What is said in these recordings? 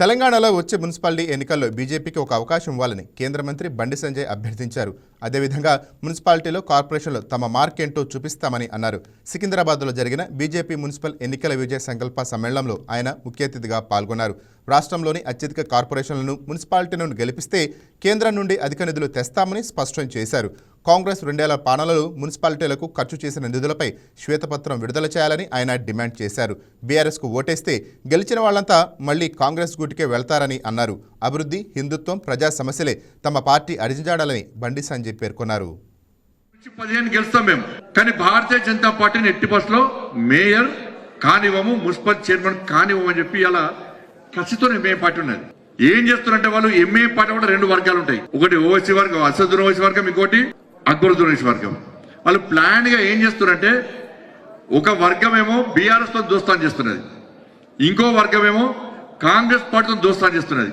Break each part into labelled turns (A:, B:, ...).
A: తెలంగాణలో వచ్చే మున్సిపాలిటీ ఎన్నికల్లో బీజేపీకి ఒక అవకాశం ఇవ్వాలని కేంద్ర మంత్రి బండి సంజయ్ అభ్యర్థించారు. అదేవిధంగా మున్సిపాలిటీలో కార్పొరేషన్లు తమ మార్కేంటో చూపిస్తామని అన్నారు. సికింద్రాబాద్లో జరిగిన బీజేపీ మున్సిపల్ ఎన్నికల విజయ సంకల్ప సమ్మేళనంలో ఆయన ముఖ్య అతిథిగా పాల్గొన్నారు. రాష్ట్రంలోని అత్యధిక కార్పొరేషన్లను మున్సిపాలిటీలను గెలిపిస్తే కేంద్రం నుండి అధిక నిధులు తెస్తామని స్పష్టం చేశారు. కాంగ్రెస్ రెండేళ్ళ పాలనలో మున్సిపాలిటీలకు ఖర్చు చేసిన నిధులపై శ్వేతపత్రం విడుదల చేయాలని ఆయన డిమాండ్ చేశారు. బీఆర్ఎస్కు ఓటేస్తే గెలిచిన వాళ్ళంతా మళ్ళీ కాంగ్రెస్ గూటికే వెళ్తారని అన్నారు. అభివృద్ధి హిందుత్వం ప్రజా సమస్యలే తమ పార్టీ అడిజించాడాలని బండి సంజయ్ పేర్కొన్నారు.
B: పదిహేను గెలుస్తాం మేము. కానీ భారతీయ జనతా పార్టీని ఎట్టి బస్సులో మేయర్ కానివ్వము మున్సిపల్ చైర్మన్ కానివ్వము అని చెప్పి ఇలా కసితో ఎంఏ పార్టీ ఉన్నది. ఏం చేస్తున్నారంటే వాళ్ళు ఎంఏ పార్టీ కూడా రెండు వర్గాలు ఉంటాయి. ఒకటి ఓవైసీ వర్గం అసదున్ ఓవైసీ వర్గం ఇంకోటి అక్బరుద్దీన్ ఓవైసీ వర్గం. వాళ్ళు ప్లాన్గా ఏం చేస్తున్నారంటే ఒక వర్గం ఏమో బీఆర్ఎస్తో దోస్తాన్ చేస్తున్నది. ఇంకో వర్గం ఏమో కాంగ్రెస్ పార్టీతో దోస్తాన్ చేస్తున్నది.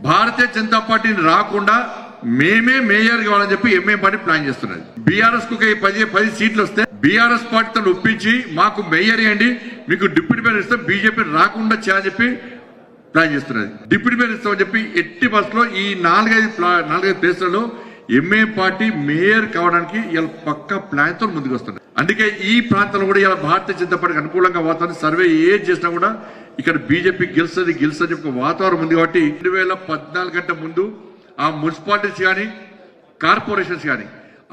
B: భారతీయ జనతా పార్టీని రాకుండా మేమే మేయర్ కావాలని చెప్పి ఎంఏ పార్టీ ప్లాన్ చేస్తున్నది. బీఆర్ఎస్కు పది పది సీట్లు వస్తే బీఆర్ఎస్ పార్టీతో ఒప్పించి మాకు మేయర్ ఇవ్వండి మీకు డిప్యూటీ మేయర్ ఇస్తాం బీజేపీ రాకుండా చేయాలని చెప్పి ప్లాన్ చేస్తున్నది. డిప్యూటీ మేయర్ ఇస్తామని చెప్పి ఎట్టి బస్సులో ఈ నాలుగైదు నాలుగైదు ప్లేసులలో ఎంఏ పార్టీ మేయర్ కావడానికి ఇలా పక్క ప్లాన్తో ముందుకు వస్తున్నారు అందుకే ఈ ప్రాంతంలో కూడా ఇలా భారతీయ జనతా పార్టీకి అనుకూలంగా వాతావరణం సర్వే ఏది చేసినా కూడా ఇక్కడ బీజేపీ గెలుస్తుంది గెలుస్తుంది చెప్పి ఒక వాతావరణం ఉంది కాబట్టి రెండు వేల పద్నాలుగు గంట ముందు ఆ మున్సిపాలిటీస్ కానీ కార్పొరేషన్స్ కానీ.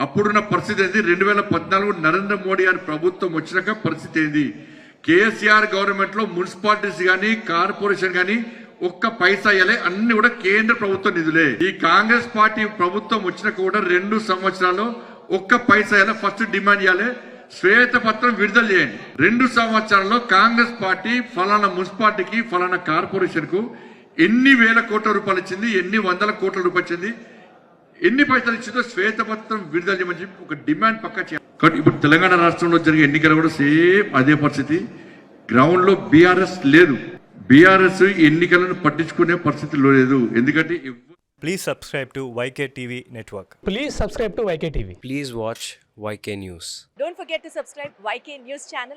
B: అప్పుడున్న పరిస్థితి ఏంది? రెండు వేల పద్నాలుగు నరేంద్ర మోడీ అని ప్రభుత్వం వచ్చినాక పరిస్థితి ఏంది? కేసీఆర్ గవర్నమెంట్లో మున్సిపాలిటీస్ కానీ కార్పొరేషన్ కానీ ఒక్క పైసా ఇవ్వలే అన్ని కూడా కేంద్ర ప్రభుత్వ నిధులే. ఈ కాంగ్రెస్ పార్టీ ప్రభుత్వం వచ్చినాక కూడా రెండు సంవత్సరాలు ఒక్క పైసా ఇవ్వాలి ఫస్ట్ డిమాండ్ ఇవ్వాలి శ్వేతపత్రం విడుదల చేయండి. రెండు సంవత్సరాల్లో కాంగ్రెస్ పార్టీ ఫలానా మున్సిపాలిటీకి ఫలానా కార్పొరేషన్కు ఎన్ని వేల కోట్ల రూపాయలు ఇచ్చింది ఎన్ని వందల కోట్ల రూపాయలు ఇచ్చింది ఎన్ని పైసలు ఇచ్చిందో శ్వేతపత్రం విడుదల చేయమని చెప్పి ఒక డిమాండ్ పక్క చేయాలి కాబట్టి ఇప్పుడు తెలంగాణ రాష్ట్రంలో జరిగే ఎన్నికలు కూడా సేమ్ అదే పరిస్థితి గ్రౌండ్లో బీఆర్ఎస్ లేదు బీఆర్ఎస్ ఎన్నికలను పట్టించుకునే పరిస్థితిలో లేదు ఎందుకంటే
C: Please subscribe to YK TV Network.
D: Please subscribe to YK TV.
E: Please watch YK News.
F: Don't forget to subscribe YK News channel